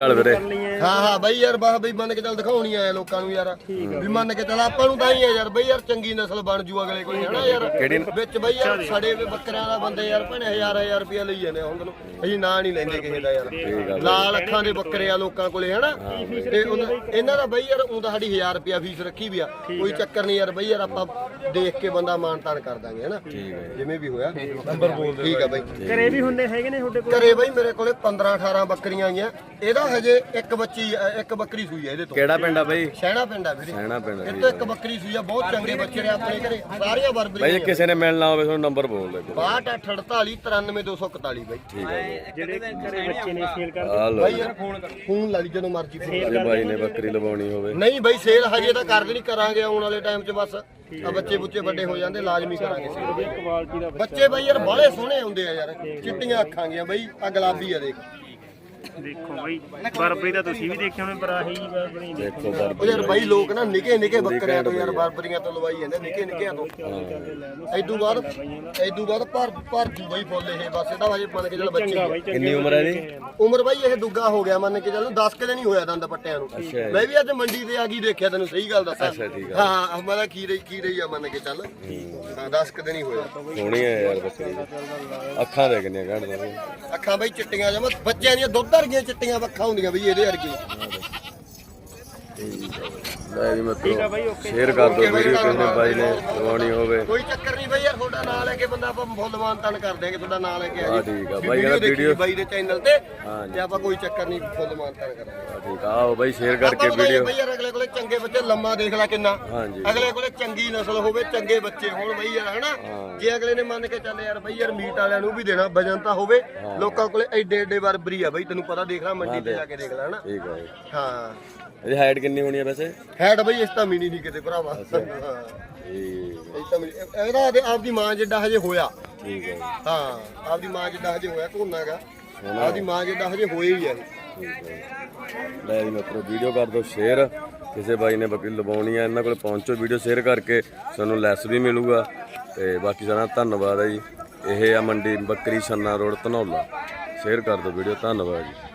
ਚੱਲ ਵੀਰੇ। ਹਾਂ ਹਾਂ ਬਈ ਯਾਰ ਬਾਹ ਬਈ ਮੰਨ ਕੇ ਚੱਲ ਦਿਖਾਉਣੀ ਆ ਲੋਕਾਂ ਨੂੰ ਯਾਰ। ਵੀ ਮੰਨ ਕੇ ਚੱਲ ਆਪਾਂ ਨੂੰ ਤਾਂ ਹੀ ਆ ਯਾਰ ਬਈ ਯਾਰ ਚੰਗੀ ਨਸਲ ਬਣ ਜੂ ਅਗਲੇ ਕੋਈ ਹਨਾ ਯਾਰ? ਵਿੱਚ ਬਈ ਯਾਰ ਸੜੇ ਵੇ ਬੱਕਰਿਆਂ ਦਾ ਬੰਦੇ ਯਾਰ ਭਣੇ ਹਜ਼ਾਰ ਹਜ਼ਾਰ ਰੁਪਇਆ ਲਈ ਜਾਂਦੇ ਹੁਣ ਤੈਨੂੰ ਅਸੀਂ ਨਾਂ ਨਹੀਂ ਲੈਂਦੇ ਕਿਸੇ ਦਾ ਯਾਰ। ਲਾਲ ਅੱਖਾਂ ਦੇ ਬੱਕਰੇ ਆ ਲੋਕਾਂ ਕੋਲੇ ਹਨਾ? ਤੇ ਇਹਨਾਂ ਦਾ ਬਈ ਯਾਰ ਉਹ ਤਾਂ ਸਾਡੀ 1000 ਰੁਪਇਆ ਫੀਸ ਰੱਖੀ ਵੀ ਆ। ਕੋਈ ਚੱਕਰ ਨਹੀਂ ਯਾਰ ਬਈ ਯਾਰ ਆਪਾਂ ਦੇਖ ਕੇ ਬੰਦਾ ਮਾਨ ਤਾਨ ਕਰ ਦਾਂਗੇ ਹਨਾ? ਜਿਵੇਂ ਵੀ ਹੋਇਆ। ਨੰਬਰ ਬੋਲ ਠੀਕ ਆ ਬਈ। ਘਰੇ ਵੀ ਹੁੰਦੇ ਹੈਗੇ ਨੇ ਤੁਹਾਡੇ ਕੋਲ? ਘਰੇ ਬਈ ਮੇਰੇ ਕੋਲੇ 15 18 ਬੱਕਰੀਆਂ ਆਈਆਂ। ਇਹਦਾ ਹਜੇ ਇੱਕ ਬੱਚੀ ਅ, ਇੱਕ ਬੱਕਰੀ ਸੂਈ ਆ ਇਹਦੇ ਤੋਂ। ਕਿਹੜਾ ਪਿੰਡ ਆ ਬਈ? ਸ਼ਹਿਣਾ ਪਿੰਡ ਆ ਵੀਰੇ। ਸੈਣਾ ਪਿੰਡ ਇਹ ਤੋਂ ਇੱਕ ਬੱਕਰੀ ਸੂਈ ਆ ਬਹੁਤ ਚੰਗੇ ਬੱਚੇ ਨੇ ਆਪਣੇ ਘਰੇ। ਸਾਰੀਆਂ ਬਈ ਬਰਬਰੀਆਂ ਜੇ ਕਿਸੇ ਨੇ ਮਿਲਣਾ ਹੋਵੇ ਤੁਹਾਨੂੰ ਨੰਬਰ ਬੋਲ ਦੇ 6248 93241 ਬਈ। ਠੀਕ ਹੈ ਜਿਹੜੇ ਘਰੇ ਬੱਚੇ ਨੇ ਸੇਲ ਕਰ ਆ ਲੋ ਬਈ ਯਾਰ ਫੋਨ ਕਰ। ਫੋਨ ਲਾ ਲਈ ਜਦੋਂ ਮਰਜ਼ੀ ਫੋਨ ਜੇ ਬਾਈ ਨੇ ਬੱਕਰੀ ਲਵਾਉਣੀ ਹੋਵੇ। ਨਹੀਂ ਬਈ ਸੇਲ ਹਜੇ ਤਾਂ ਕਰਦੇ ਨਹੀਂ ਕਰਾਂਗੇ ਆਉਣ ਵਾਲੇ ਟਾਈਮ 'ਚ ਬਸ। ਆ ਬੱਚੇ ਬੁੱਚੇ ਵੱਡੇ ਹੋ ਜਾਂਦੇ ਲਾਜ਼ਮੀ ਕਰਾਂਗੇ ਸੇਲ ਕੁਆਲਿਟੀ ਦਾ ਬੱਚੇ। ਬਈ ਯਾਰ ਬਾਹਲੇ ਸੋਹਣੇ ਹੁੰਦੇ ਆ ਯਾਰ। ਚਿੱਟੀਆਂ ਅੱਖਾਂ ਗੀਆਂ ਬਈ ਆ ਗੁਲਾਬੀ ਆ ਦੇਖ। ਦੇਖੋ ਬਈ ਬਰਬਰੀ ਤਾਂ ਤੁਸੀਂ ਵੀ ਦੇਖੇ ਹੋਣੇ ਪਰ ਆਹੀ ਬਰਬਰੀ ਨਹੀਂ ਦੇਖੋ ਉਹ ਯਾਰ ਬਾਈ ਲੋਕ ਨਾ ਨਿੱਕੇ ਨਿੱਕੇ ਬੱਕਰਿਆਂ ਤੋਂ ਯਾਰ ਬਰਬਰੀਆਂ ਤੋਂ ਲਵਾਈ ਜਾਂਦੇ ਨਿੱਕੇ ਨਿੱਕਿਆਂ ਤੋਂ। ਐਦੂ ਬਾਅਦ ਐਦੂ ਬਾਅਦ ਭਰ ਭਰ ਜੂ ਬਾਈ ਫੁੱਲ ਇਹ ਬਸ ਇਹਦਾ ਹਜੇ ਮੰਨ ਕੇ ਚੱਲ ਬੱਚੇ। ਕਿੰਨੀ ਉਮਰ ਹੈ ਇਹਦੀ? ਉਮਰ ਬਾਈ ਇਹ ਦੁੱਗਾ ਹੋ ਗਿਆ ਮੰਨ ਕੇ ਚੱਲ 10 ਕਿ ਦਿਨ ਹੀ ਹੋਇਆ ਦੰਦ ਪੱਟਿਆਂ ਨੂੰ। ਮੈਂ ਵੀ ਅੱਜ ਮੰਡੀ ਤੇ ਆ ਗਈ ਦੇਖਿਆ ਤੈਨੂੰ ਸਹੀ ਗੱਲ ਦੱਸਾਂ। ਅੱਛਾ, ਠੀਕ ਆ। ਹਾਂ ਤਾਂ ਕੀ ਰਹੀ ਕੀ ਰਹੀ ਆ ਮੰਨ ਕੇ ਚੱਲ। ਹਾਂ। 10 ਕਿ ਦਿਨ ਹੀ ਹੋਇਆ। ਸੋਹਣੀ ਹੈ ਯਾਰ ਬੱਕਰੀ ਅੱਖਾਂ ਦੇ ਕਿੰਨੀਆਂ ਕੱਢਦਾ ਅੱਖਾਂ ਬਈ ਚਿੱਟੀਆਂ ਜਮ ਬੱਚਿਆਂ ਦੀਆਂ ਦੁੱਧ ਵਰਗੀਆਂ ਚਿੱਟੀਆਂ ਅੱਖਾਂ ਹੁੰਦੀਆਂ ਬਈ ਇਹਦੇ ਵਰਗੀ ਲੈ ਜੀ ਮਿੱਤਰੋ ਸ਼ੇਅਰ ਕਰ ਦਿਓ ਵੀਡੀਓ ਕਿਸੇ ਨੇ ਬਾਈ ਨੇ ਲਵਾਉਣੀ ਹੋਵੇ। ਕੋਈ ਚੱਕਰ ਨਹੀਂ ਬਈ ਯਾਰ। ਤੁਹਾਡਾ ਨਾਂ ਲੈ ਕੇ ਬੰਦਾ ਆਪਾਂ ਫੁੱਲ ਮਾਨਤਾਨ ਕਰ ਦਿਆਂਗੇ ਤੁਹਾਡਾ ਨਾਂ ਲੈ ਕੇ ਆ ਜੀ। ਠੀਕ ਆ। ਬਾਈ ਕਹਿੰਦਾ ਵੀਡੀਓ- ਬਾਈ ਦੇ ਚੈਨਲ ਤੇ ਤੇ ਆਪਾਂ ਕੋਈ ਚੱਕਰ ਨਹੀਂ ਫੁੱਲ ਮਾਨਤਾਨ ਕਰਾਂਗੇ। ਆ ਠੀਕ ਆ ਆਓ ਬਾਈ ਸ਼ੇਅਰ ਕਰਕੇ ਵੀਡੀਓ ਬਈ ਯਾਰ ਅਗਲੇ ਕੋਲੇ ਚੰਗੇ ਬੱਚੇ ਲੰਮਾ ਦੇਖ ਲੈ ਕਿੰਨਾ। ਅਗਲੇ ਕੋਲੇ ਚੰਗੀ ਨਸਲ ਹੋਵੇ ਚੰਗੇ ਬੱਚੇ ਹੋਣ ਬਈ ਯਾਰ ਹਨਾ? ਜੇ ਅਗਲੇ ਨੇ ਮੰਨ ਕੇ ਚੱਲੇ ਯਾਰ ਬਈ ਯਾਰ ਮੀਟ ਵਾਲਿਆਂ ਨੂੰ ਵੀ ਦੇਣਾ ਵਜਨ ਤਾਂ ਹੋਵੇ ਲੋਕਾਂ ਕੋਲੇ ਐਡੇ ਐਡੇ ਬਰਬਰੀ ਆ ਬਈ ਤੈਨੂੰ ਪਤਾ ਦੇਖ ਲੈ ਮੰਡੀ ਤੇ ਜਾ ਕੇ ਦੇਖ ਲੈ ਹਨਾ? ਠੀਕ ਆ ਹਾਂ। ਇਹਦੀ ਹਾਈਟ ਕਿੰਨੀ ਹੋਣੀ ਹੈ ਵੈਸੇ? ਹੈਡ ਬਈ ਇਸ ਤਾਂ ਮਿਨੀ ਨਹੀਂ ਕਿਤੇ ਭਰਾਵਾ। ਠੀਕ ਇਹਦਾ ਤੇ ਆਪਦੀ ਮਾਂ ਜਿੱਡਾ ਹਜੇ ਹੋਇਆ। ਠੀਕ ਹੈ ਹਾਂ ਆਪਦੀ ਮਾਂ ਜਿੱਡਾ ਹਜੇ ਹੋਇਆ ਘੋਨਾ ਹੈਗਾ। ਆਪਦੀ ਮਾਂ ਜਿੱਡਾ ਹਜੇ ਹੋਇਆ ਹੀ। ਆ। ਠੀਕ ਹੈ ਲੈ ਜੀ ਮਿੱਤਰੋ ਵੀਡੀਓ ਕਰ ਦਿਓ ਸ਼ੇਅਰ। ਕਿਸੇ ਬਾਈ ਨੇ ਬੱਕਰੀ ਲਵਾਉਣੀ ਹੈ ਇਹਨਾਂ ਕੋਲ ਪਹੁੰਚੋ ਵੀਡੀਓ ਸ਼ੇਅਰ ਕਰਕੇ ਤੁਹਾਨੂੰ ਲੈਸ ਵੀ ਮਿਲੂਗਾ। ਤੇ ਬਾਕੀ ਸਾਰਾ ਧੰਨਵਾਦ ਹੈ ਜੀ। ਇਹ ਆ ਮੰਡੀ ਬੱਕਰੀ ਛੰਨਾ ਰੋਡ ਧਨੌਲਾ। ਸ਼ੇਅਰ ਕਰ ਦਿਓ ਵੀਡੀਓ ਧੰਨਵਾਦ ਜੀ।